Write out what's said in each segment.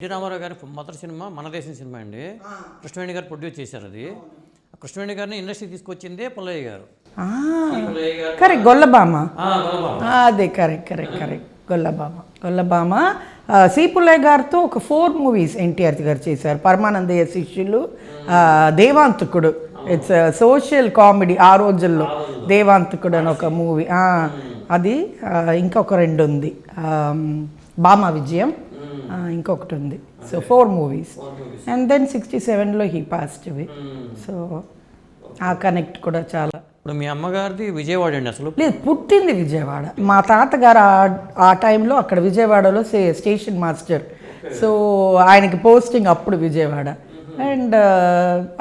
NT Ramarao గారి మొదటి cinema మన దేశం సినిమా అండి. కృష్ణవేణి గారు ప్రొడ్యూస్ చేశారు అది. కృష్ణవేణి గారిని ఇండస్ట్రీ తీసుకొచ్చిందే పుల్లయ్య గారు. కరెక్ట్ గొల్లబామ. అదే correct correct correct Gollabhama. Gollabhama C Pullayya గారితో ఒక ఫోర్ మూవీస్ ఎన్టీఆర్ గారు చేశారు. పరమానందయ్య శిష్యులు దేవాంతకుడు. ఇట్స్ సోషల్ కామెడీ ఆ రోజుల్లో దేవాంతకుడు అని ఒక మూవీ. అది ఆ, ఇంకొక రెండు ఉంది బామ విజయం. ఇంకొకటి ఉంది. So four movies and then sixty సెవెన్లో హీ పాస్ట్ అవి సో ఆ కనెక్ట్ కూడా చాలా. ఇప్పుడు మీ అమ్మగారిది విజయవాడ అండి అసలు? లేదు పుట్టింది విజయవాడ. మా తాతగారు ఆ- ఆ టైంలో అక్కడ విజయవాడలో సే స్టేషన్ మాస్టర్. సో ఆయనకి పోస్టింగ్ అప్పుడు విజయవాడ. అండ్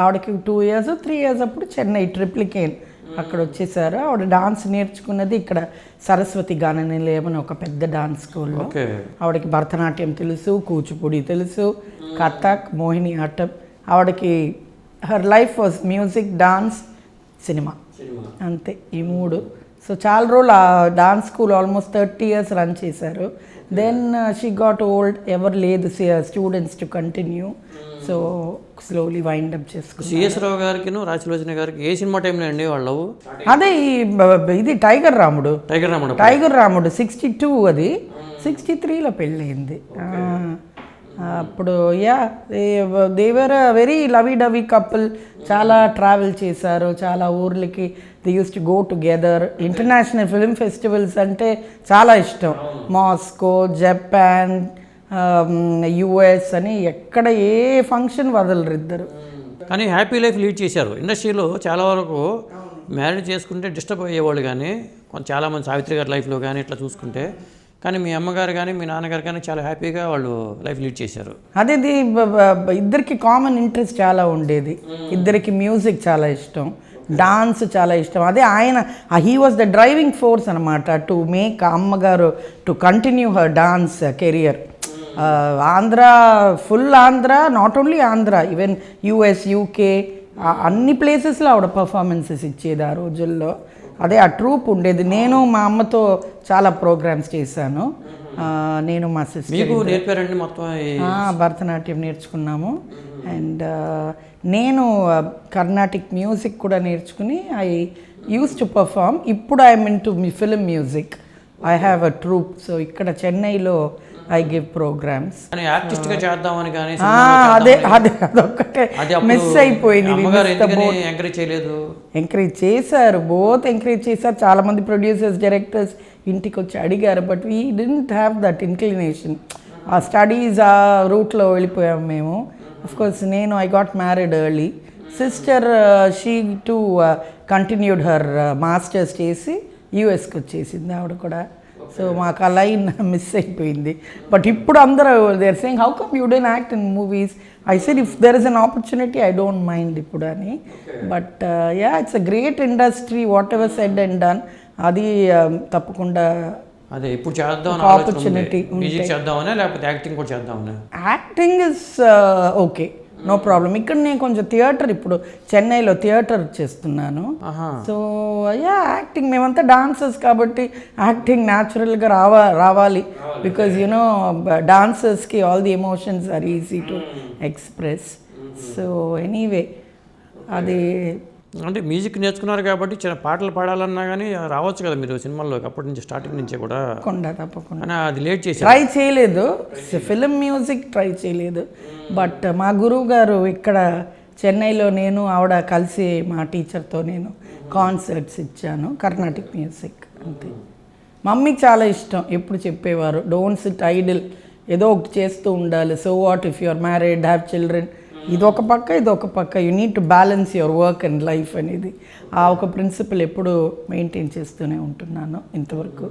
ఆవిడకి టూ ఇయర్స్ త్రీ ఇయర్స్ అప్పుడు చెన్నై ట్రిప్లికేన్ అక్కడ వచ్చేసారు. ఆవిడ డాన్స్ నేర్చుకున్నది ఇక్కడ సరస్వతి గాన నిలయం అని ఒక పెద్ద డాన్స్ స్కూల్లో. ఓకే. ఆవిడకి భరతనాట్యం తెలుసు కూచిపూడి తెలుసు కథక్ మోహిని ఆటం. ఆవిడకి her life was music dance cinema. అంతే. ఈ మూడు. సో చాలా రోజులు ఆ dance school almost thirty years run చేశారు. దెన్ షీ గాట్ ఓల్డ్ ఎవరు లేదు students to continue so slowly wind up చేసుకున్నారు సిఎస్ రావు గారికి రాజలోచన గారికి ఏ సినిమా టైంలో అండి వాళ్ళు అదే ఇది tiger Ramudu. Tiger Ramana tiger Ramudu sixty two అది. సిక్స్టీ త్రీలో పెళ్ళయింది. అప్పుడు yeah they were very lovey dovey couple చాలా ట్రావెల్ చేశారు చాలా ఊర్లకి they used to go together international film festivals అంటే చాలా ఇష్టం. మాస్కో జపాన్ యుఎస్ అని ఎక్కడ ఏ ఫంక్షన్ వదలరు ఇద్దరు. కానీ హ్యాపీ లైఫ్ లీడ్ చేశారు. ఇండస్ట్రీలో చాలా వరకు మ్యారేజ్ చేసుకుంటే డిస్టర్బ్ అయ్యేవాళ్ళు కానీ కొంత చాలామంది సావిత్రి గారి లైఫ్లో కానీ ఇట్లా చూసుకుంటే కానీ మీ అమ్మగారు కానీ మీ నాన్నగారు కానీ చాలా హ్యాపీగా వాళ్ళు లైఫ్ లీడ్ చేశారు. అదే ఇది బ- బ- బ- ఇద్దరికి కామన్ ఇంట్రెస్ట్ చాలా ఉండేది. ఇద్దరికి మ్యూజిక్ చాలా ఇష్టం. డాన్స్ చాలా ఇష్టం. అదే ఆయన he was the driving force అనమాట టు మేక్ అమ్మగారు to continue her dance career Andhra full Andhra not only Andhra even US UK అన్ని ప్లేసెస్లో ఆవిడ పర్ఫార్మెన్సెస్ ఇచ్చేది ఆ రోజుల్లో. అదే ఆ ట్రూప్ ఉండేది. నేను మా అమ్మతో చాలా ప్రోగ్రామ్స్ చేశాను. నేను మా సిస్టర్ నేర్పారండి మొత్తం భరతనాట్యం నేర్చుకున్నాము. అండ్ నేను కర్ణాటిక్ మ్యూజిక్ కూడా నేర్చుకుని ఐ యూస్ టు పర్ఫామ్. ఇప్పుడు I mean to me film music. I have a troupe so ఇక్కడ చెన్నైలో ఐ గివ్ ప్రోగ్రామ్స్ కానీ ఆర్టిస్ట్గా చేద్దామని కానీ అదే అదే అదొక్కటే. మిస్ అయిపోయింది. ఎంకరేజ్ చేయలేదు? ఎంకరేజ్ చేశారు. బోత్ ఎంకరేజ్ చేశారు. చాలామంది ప్రొడ్యూసర్స్ డైరెక్టర్స్ ఇంటికి వచ్చి అడిగారు. But we didn't have that inclination uh. Studies ఆ రూట్లో వెళ్ళిపోయాం మేము. కోర్స్ నేను I got married early sister she to continued her masters చేసి యూఎస్కి వచ్చేసింది ఆవిడ కూడా. సో మాకు ఆ లైన్ మిస్ అయిపోయింది. బట్ ఇప్పుడు అందరూ they're saying how come you then act in movies I said if there is an opportunity I don't mind ఇప్పుడు అని. But yeah it's a great industry whatever said and done అది um, తప్పకుండా అదే ఇప్పుడు చేద్దాం opportunity music చేద్దామనే లేకపోతే acting కూడా చేద్దామనే? Acting is okay no problem ఇక్కడ నేను కొంచెం థియేటర్ ఇప్పుడు చెన్నైలో థియేటర్ చేస్తున్నాను. సో యా యాక్టింగ్ మేమంతా డాన్సర్స్ కాబట్టి యాక్టింగ్ న్యాచురల్గా రావా రావాలి. Because you know డాన్సర్స్కి all the emotions are easy to express so anyway అది అంటే మ్యూజిక్ నేర్చుకున్నారు కాబట్టి చిన్న పాటలు పాడాలన్నా కానీ రావచ్చు కదా మీరు సినిమాల్లోకి అప్పటి నుంచి స్టార్టింగ్ నుంచే కూడా. తప్పకుండా. తప్పకుండా అది లేట్ చేశారు. ట్రై చేయలేదు. ఫిలిం మ్యూజిక్ ట్రై చేయలేదు. బట్ మా గురువు గారు ఇక్కడ చెన్నైలో నేను ఆవిడ కలిసి మా టీచర్తో నేను కాన్సర్ట్స్ ఇచ్చాను. కర్ణాటిక్ మ్యూజిక్ అంతే. మమ్మీకి చాలా ఇష్టం. ఎప్పుడు చెప్పేవారు డోంట్ సిట్ ఐడిల్. ఏదో ఒకటి చేస్తూ ఉండాలి. So what if you're married have children ఇది ఒక పక్క ఇది ఒక పక్క. You need to balance your work and life అనేది. ఆ ఒక ప్రిన్సిపల్ ఎప్పుడు మెయింటైన్ చేస్తూనే ఉంటున్నాను ఇంతవరకు.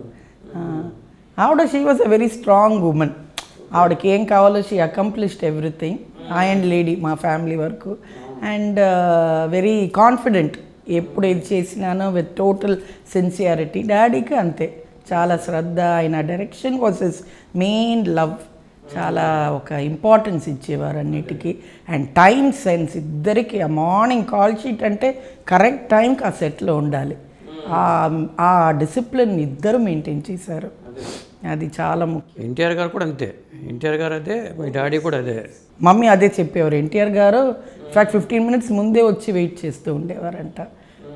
ఆవిడ she was a very strong woman ఆవిడకి ఏం కావాలో she accomplished everything I and lady మా ఫ్యామిలీ వరకు. అండ్ వెరీ కాన్ఫిడెంట్ ఎప్పుడు ఏది చేసినానో విత్ టోటల్ సిన్సియారిటీ డాడీకి అంతే. చాలా శ్రద్ధ ఆయన direction was his main love చాలా ఒక ఇంపార్టెన్స్ ఇచ్చేవారు అన్నిటికీ. అండ్ టైం సెన్స్ ఇద్దరికి ఆ మార్నింగ్ కాల్ షీట్ అంటే కరెక్ట్ టైంకి ఆ సెట్లో ఉండాలి. ఆ- ఆ డిసిప్లిన్ ఇద్దరు మెయింటైన్ చేశారు. అది చాలా ముఖ్యం. ఎన్టీఆర్ గారు కూడా అంతే. ఎన్టీఆర్ గారు అదే మీ డాడీ కూడా అదే. మమ్మీ అదే చెప్పేవారు. ఎన్టీఆర్ గారు ఇన్ఫాక్ట్ ఫిఫ్టీన్ మినిట్స్ ముందే వచ్చి వెయిట్ చేస్తూ ఉండేవారంట.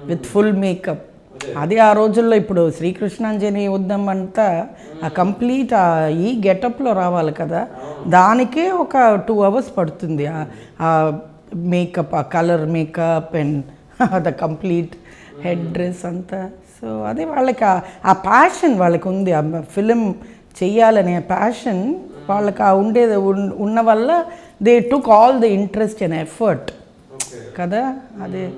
విత్ ఫుల్ మేకప్ అది ఆ రోజుల్లో ఇప్పుడు శ్రీకృష్ణాంజని ఉద్దం అంతా ఆ కంప్లీట్ ఆ ఈ గెటప్లో రావాలి కదా. దానికే ఒక టూ అవర్స్ పడుతుంది. ఆ- మేకప్ ఆ colour makeup and the complete head dress అంతా. సో అదే వాళ్ళకి ఆ- ప్యాషన్ వాళ్ళకి ఉంది. ఆ ఫిలిం చెయ్యాలనే ప్యాషన్ వాళ్ళకి ఆ ఉండేది ఉన్- ఉన్న వల్ల they took all the interest and effort. కదా? అదే.